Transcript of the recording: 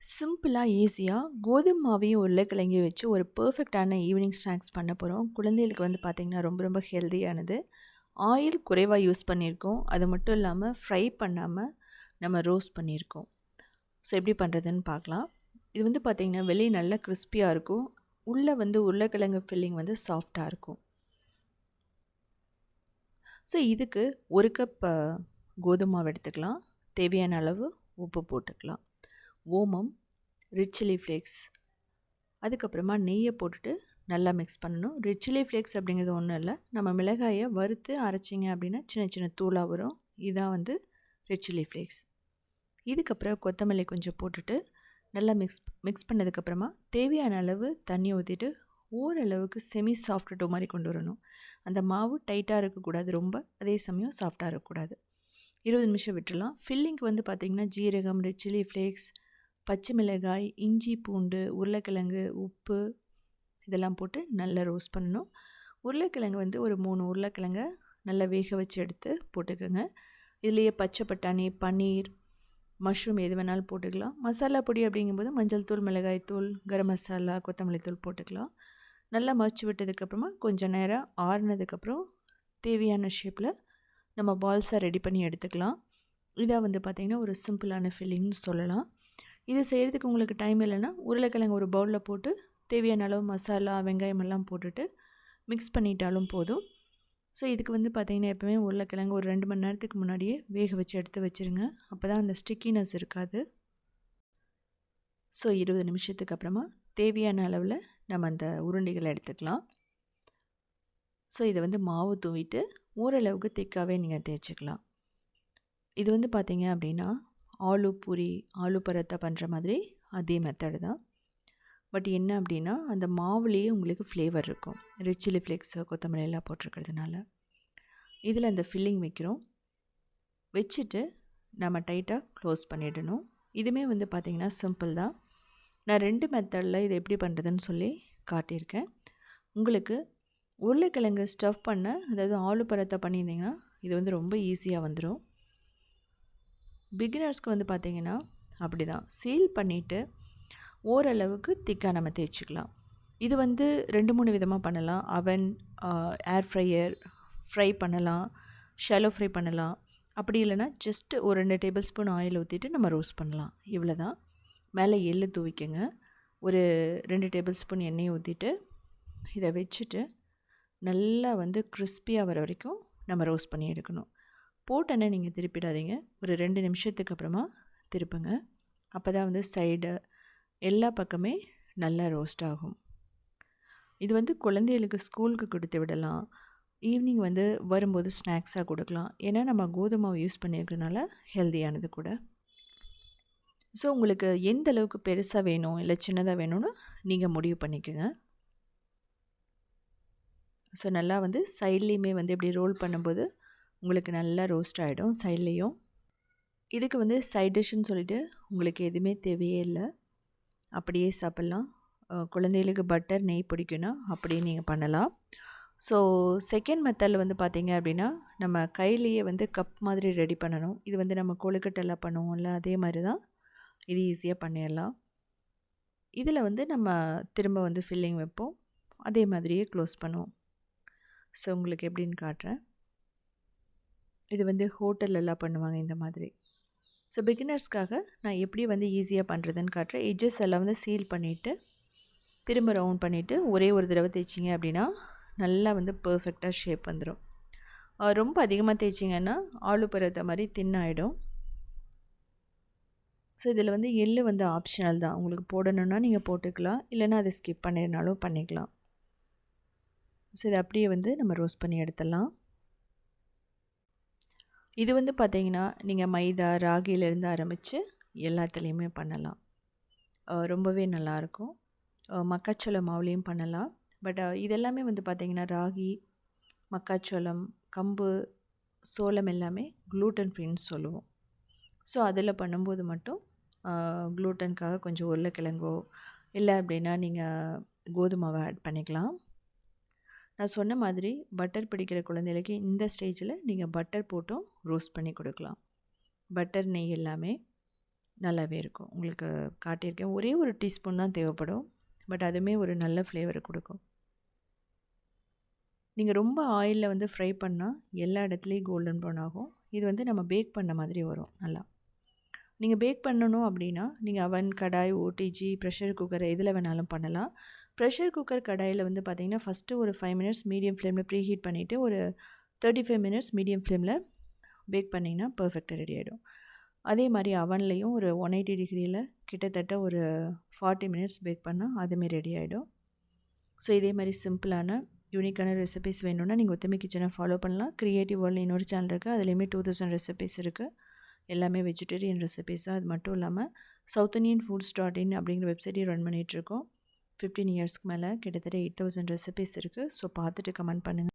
சிம்பிளாக ஈஸியாக கோதுமை மாவையும் உருளைக்கிழங்கையும் வச்சு ஒரு பர்ஃபெக்டான ஈவினிங் ஸ்நாக்ஸ் பண்ண போகிறோம் குழந்தைகளுக்கு வந்து பார்த்திங்கன்னா ரொம்ப ரொம்ப ஹெல்த்தியானது. ஆயில் குறைவாக யூஸ் பண்ணியிருக்கோம். அது மட்டும் இல்லாமல் ஃப்ரை பண்ணாமல் நம்ம ரோஸ்ட் பண்ணியிருக்கோம். ஸோ எப்படி பண்ணுறதுன்னு பார்க்கலாம் இது வந்து பார்த்திங்கன்னா வெளியே நல்லா கிறிஸ்பியாக இருக்கும். உள்ளே வந்து உருளைக்கிழங்கு ஃபில்லிங் வந்து சாஃப்டாக இருக்கும். ஸோ இதுக்கு ஒரு கப் கோதுமை மாவு எடுத்துக்கலாம். தேவையான அளவு உப்பு போட்டுக்கலாம். ஓமம் ரெட் சில்லி ஃப்ளேக்ஸ் அதுக்கப்புறமா நெய்யை போட்டுட்டு நல்லா மிக்ஸ் பண்ணணும். ரெட் சில்லி ஃப்ளேக்ஸ் அப்படிங்கிறது ஒன்றும் இல்லை. நம்ம மிளகாயை வறுத்து அரைச்சிங்க அப்படின்னா சின்ன சின்ன தூளாக வரும். இதான் வந்து ரெட் சில்லி ஃப்ளேக்ஸ் இதுக்கப்புறம் கொத்தமல்லி கொஞ்சம் போட்டுட்டு நல்லா மிக்ஸ் மிக்ஸ் பண்ணதுக்கப்புறமா தேவையான அளவு தண்ணி ஊற்றிட்டு ஓரளவுக்கு செமி சாஃப்ட் டோ மாதிரி கொண்டு வரணும். அந்த மாவு டைட்டாக இருக்கக்கூடாது ரொம்ப அதே சமயம் சாஃப்டாக இருக்கக்கூடாது. இருபது நிமிஷம் விட்டுடலாம். ஃபில்லிங்க்கு வந்து பார்த்திங்கன்னா ஜீரகம் ரெட் சில்லி ஃப்ளேக்ஸ் பச்சை மிளகாய் இஞ்சி பூண்டு உருளைக்கிழங்கு உப்பு இதெல்லாம் போட்டு நல்லா ரோஸ்ட் பண்ணணும். உருளைக்கிழங்கு வந்து ஒரு மூணு உருளைக்கிழங்க நல்லா வேக வச்சு எடுத்து போட்டுக்கோங்க. இதுலேயே பச்சை பட்டாணி பன்னீர் மஷ்ரூம் எது வேணாலும் போட்டுக்கலாம். மசாலா பொடி அப்படிங்கும்போது மஞ்சள் தூள் மிளகாய் தூள் கரம் மசாலா கொத்தமல்லி தூள் போட்டுக்கலாம். நல்லா மறைச்சி விட்டதுக்கப்புறமா கொஞ்சம் நேரம் ஆறுனதுக்கப்புறம் தேவையான ஷேப்பில் நம்ம பால்ஸாக ரெடி பண்ணி எடுத்துக்கலாம். இதாக வந்து பார்த்திங்கன்னா ஒரு சிம்பிளான ஃபில்லிங்னு சொல்லலாம். இது செய்கிறதுக்கு உங்களுக்கு டைம் இல்லைன்னா உருளைக்கிழங்கு ஒரு பவுலில் போட்டு தேவையான அளவு மசாலா வெங்காயம் எல்லாம் போட்டுட்டு மிக்ஸ் பண்ணிட்டாலும் போதும். ஸோ இதுக்கு வந்து பார்த்திங்கன்னா எப்போவுமே உருளைக்கிழங்கு ஒரு ரெண்டு மணி நேரத்துக்கு முன்னாடியே வேக வச்சு எடுத்து வச்சுருங்க. அப்போ தான் அந்த ஸ்டிக்கினஸ் இருக்காது. ஸோ இருபது நிமிஷத்துக்கு அப்புறமா தேவையான அளவில் நம்ம அந்த உருண்டைகளை எடுத்துக்கலாம். ஸோ இதை வந்து மாவு தூவிட்டு ஓரளவுக்கு திக்காகவே நீங்கள் தேய்ச்சிக்கலாம். இது வந்து பார்த்திங்க அப்படின்னா ஆலு பூரி ஆலு பரோட்டா பண்ணுற மாதிரி அதே மெத்தடு தான். பட் என்ன அப்படின்னா அந்த மாவுலேயே உங்களுக்கு ஃப்ளேவர் இருக்கும். ரெட் சில்லி ஃப்ளேக்ஸு கொத்தமல்லி எல்லாம் போட்டிருக்கிறதுனால. இதில் அந்த ஃபில்லிங் வைக்கிறோம். வச்சுட்டு நம்ம டைட்டாக க்ளோஸ் பண்ணிடணும். இதுவுமே வந்து பார்த்திங்கன்னா சிம்பிள் தான். நான் ரெண்டு மெத்தடில் இதை எப்படி பண்ணுறதுன்னு சொல்லி காட்டியிருக்கேன். உங்களுக்கு உருளைக்கிழங்கு ஸ்டஃப் பண்ண அதாவது ஆலு பரத்தை பண்ணியிருந்தீங்கன்னா இது வந்து ரொம்ப ஈஸியாக வந்துடும் பிகினர்ஸ்க்கு வந்து பார்த்திங்கன்னா அப்படி தான். சீல் பண்ணிவிட்டு ஓரளவுக்கு திக்காக நம்ம தேய்ச்சிக்கலாம். இது வந்து ரெண்டு மூணு விதமாக பண்ணலாம். அவன் ஏர் ஃப்ரையர் ஃப்ரை பண்ணலாம். ஷெலோ ஃப்ரை பண்ணலாம். அப்படி இல்லைன்னா ஜஸ்ட்டு ஒரு ரெண்டு டேபிள் ஸ்பூன் ஆயில் ஊற்றிட்டு நம்ம ரோஸ்ட் பண்ணலாம். இவ்வளோ தான் மேலே எள்ளு தூவிக்கங்க. ஒரு ரெண்டு டேபிள் ஸ்பூன் எண்ணெயை ஊற்றிட்டு இதை வச்சுட்டு நல்லா வந்து கிறிஸ்பியாக வர வரைக்கும் நம்ம ரோஸ்ட் பண்ணி எடுக்கணும். போட்டோன்னே நீங்கள் திருப்பிடாதீங்க. ஒரு ரெண்டு நிமிஷத்துக்கு அப்புறமா திருப்புங்க. அப்போ தான் வந்து சைடு எல்லா பக்கமே நல்லா ரோஸ்ட் ஆகும். இது வந்து குழந்தைகளுக்கு ஸ்கூலுக்கு கொடுத்து விடலாம். ஈவினிங் வந்து வரும்போது ஸ்நாக்ஸாக கொடுக்கலாம். ஏன்னா நம்ம கோதுமாவை யூஸ் பண்ணியிருக்கிறதுனால ஹெல்த்தியானது கூட. ஸோ உங்களுக்கு எந்த அளவுக்கு பெருசாக வேணும் இல்லை சின்னதாக வேணும்னு நீங்கள் முடிவு பண்ணிக்கோங்க. ஸோ நல்லா வந்து சைட்லேயுமே வந்து இப்படி ரோல் பண்ணும்போது உங்களுக்கு நல்லா ரோஸ்ட் ஆகிடும் சைட்லேயும். இதுக்கு வந்து சைட் டிஷ்ஷுன்னு சொல்லிட்டு உங்களுக்கு எதுவுமே தேவையே இல்லை. அப்படியே சாப்பிட்லாம். குழந்தைகளுக்கு பட்டர் நெய் பிடிக்குன்னா அப்படியே நீங்கள் பண்ணலாம். ஸோ செகண்ட் மெத்தடில் வந்து பார்த்திங்க அப்படின்னா நம்ம கையிலேயே வந்து கப் மாதிரி ரெடி பண்ணணும். இது வந்து நம்ம கொழுக்கட்டெல்லாம் பண்ணுவோம்ல அதே மாதிரி தான் இது ஈஸியாக பண்ணிடலாம். இதில் வந்து நம்ம திரும்ப வந்து ஃபில்லிங் வைப்போம். அதே மாதிரியே க்ளோஸ் பண்ணுவோம். ஸோ உங்களுக்கு எப்படின்னு காட்டுறேன். இது வந்து ஹோட்டல்லலாம் பண்ணுவாங்க இந்த மாதிரி. ஸோ பிகினர்ஸ்க்காக நான் எப்படி வந்து ஈஸியாக பண்ணுறதுன்னு காட்டுறேன். எட்ஜஸ் எல்லாம் வந்து சீல் பண்ணிவிட்டு திரும்ப ரவுண்ட் பண்ணிவிட்டு ஒரே ஒரு தடவை தேய்ச்சிங்க அப்படின்னா நல்லா வந்து பர்ஃபெக்டாக ஷேப் வந்துடும் ரொம்ப அதிகமாக தேய்ச்சிங்கன்னா ஆலு பருவத்தை மாதிரி தின்னாயிடும் ஸோ இதில் வந்து எள்ளு வந்து ஆப்ஷனல் தான். உங்களுக்கு போடணுன்னா நீங்கள் போட்டுக்கலாம். இல்லைன்னா அதை ஸ்கிப் பண்ணிருந்தாலும் பண்ணிக்கலாம். ஸோ இதை அப்படியே வந்து நம்ம ரோஸ்ட் பண்ணி எடுத்துடலாம். இது வந்து பார்த்திங்கன்னா நீங்கள் மைதா ராகியிலேருந்து ஆரம்பித்து எல்லாத்துலேயுமே பண்ணலாம். ரொம்பவே நல்லாயிருக்கும். மக்காச்சோளம் மாவுலேயும் பண்ணலாம். பட் இதெல்லாமே வந்து பார்த்திங்கன்னா ராகி மக்காச்சோளம் கம்பு சோளம் எல்லாமே க்ளூட்டன் ஃப்ரீன்னு சொல்லுவோம். ஸோ அதில் பண்ணும்போது மட்டும் க்ளூட்டனுக்காக கொஞ்சம் உருளைக்கிழங்கோ இல்லை அப்படின்னா நீங்கள் கோதுமாவை ஆட் பண்ணிக்கலாம். நான் சொன்ன மாதிரி பட்டர் பிடிக்கிற குழந்தைகளுக்கு இந்த ஸ்டேஜில் நீங்கள் பட்டர் போட்டும் ரோஸ்ட் பண்ணி கொடுக்கலாம். பட்டர் நெய் எல்லாமே நல்லாவே இருக்கும். உங்களுக்கு காட்டியிருக்கேன். ஒரே ஒரு டீஸ்பூன் தான் தேவைப்படும். பட் அதுவுமே ஒரு நல்ல ஃப்ளேவர் கொடுக்கும். நீங்கள் ரொம்ப ஆயிலில் வந்து ஃப்ரை பண்ணால் எல்லா இடத்துலையும் கோல்டன் ப்ரௌன் ஆகும். இது வந்து நம்ம பேக் பண்ண மாதிரி வரும் நல்லா. நீங்கள் பேக் பண்ணணும் அப்படின்னா நீங்கள் அவன் கடாய் ஓடிஜி ப்ரெஷர் குக்கர் எதில் வேணாலும் பண்ணலாம். ப்ரெஷர் குக்கர் கடாயில் வந்து பார்த்திங்கன்னா ஃபஸ்ட்டு ஒரு ஃபைவ் மினிட்ஸ் மீடியம் ஃப்ளேமில் ப்ரீ ஹீட் பண்ணிவிட்டு ஒரு தேர்ட்டி ஃபைவ் மினிட்ஸ் மீடியம் ஃப்ளேமில் பேக் பண்ணிங்கன்னா பர்ஃபெக்டாக ரெடி ஆகிடும் அதே மாதிரி அவன்லேயும் ஒரு ஒன் எயிட்டி டிகிரியில் கிட்டத்தட்ட ஒரு ஃபார்ட்டி மினிட்ஸ் பேக் பண்ணால் அதுவுமே ரெடி ஆகிடும் ஸோ இதே மாதிரி சிம்பிளான யூனிக்கான ரெசிபிஸ் வேணும்னா நீங்கள் ஒத்தமை கிச்சனை ஃபாலோ பண்ணலாம். க்ரியேட்டிவ் வேர்ல்டு இன்னொரு சேனல் இருக்குது அதுலேயுமே டூ தௌசண்ட் ரெசிபிஸ் இருக்குது எல்லாமே வெஜிடேரியன் ரெசிபிஸ் தான். அது மட்டும் இல்லாமல் South Indian foods dot in அப்படிங்கிற வெப்சைட்டையும் ரன் பண்ணிகிட்ருக்கோம் ஃபிஃப்டீன் இயர்ஸ்க்கு மேலே கிட்டத்தட்ட எயிட் தௌசண்ட் ரெசிபிஸ் இருக்குது ஸோ பார்த்துட்டு கமெண்ட் பண்ணுங்கள்